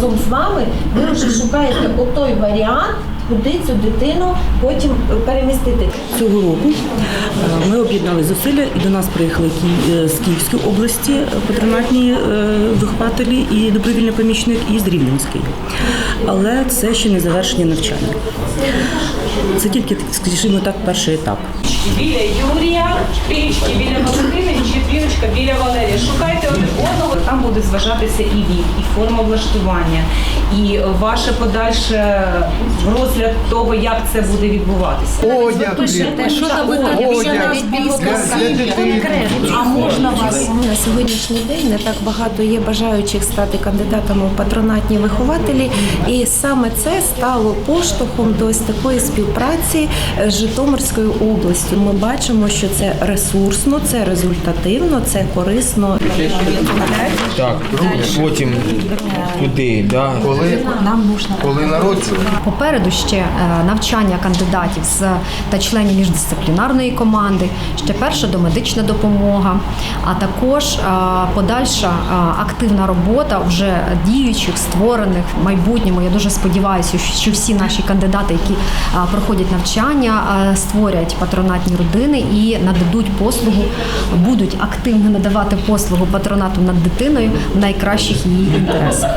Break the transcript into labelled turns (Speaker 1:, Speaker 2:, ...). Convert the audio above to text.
Speaker 1: разом з вами ви вже шукаєте той варіант, куди цю дитину потім перемістити.
Speaker 2: Цього року е, ми об'єднали зусилля і до нас приїхали е, з Київської області патронатні е, вихователі і добровільний помічник, і з Рівненської. Але це ще не завершення навчання. Це тільки, скажімо так, перший етап.
Speaker 3: біля Юрія, біля Там буде зважатися і вік, і форма влаштування, і ваше подальше розгляд того, як це буде відбуватися.
Speaker 4: Одяг,
Speaker 5: Що там. А можна вас?
Speaker 1: На сьогоднішній день не так багато є бажаючих стати кандидатами у патронатні вихователі, і саме це стало поштовхом до ось такої співпраці з Житомирською областю. Ми бачимо, що це ресурсно, це результативно, це корисно.
Speaker 6: Так, потім куди, да?
Speaker 4: Коли,
Speaker 5: Нам можна.
Speaker 4: коли народжували.
Speaker 5: Попереду ще е, навчання кандидатів з та членів міждисциплінарної команди, ще перша домедична допомога, а також е, подальша е, активна робота вже діючих, створених в майбутньому. Я дуже сподіваюся, що всі наші кандидати, які проходять навчання, створять патронатні родини і нададуть послугу, будуть активно надавати послугу патронату над дитиною в найкращих її інтересах.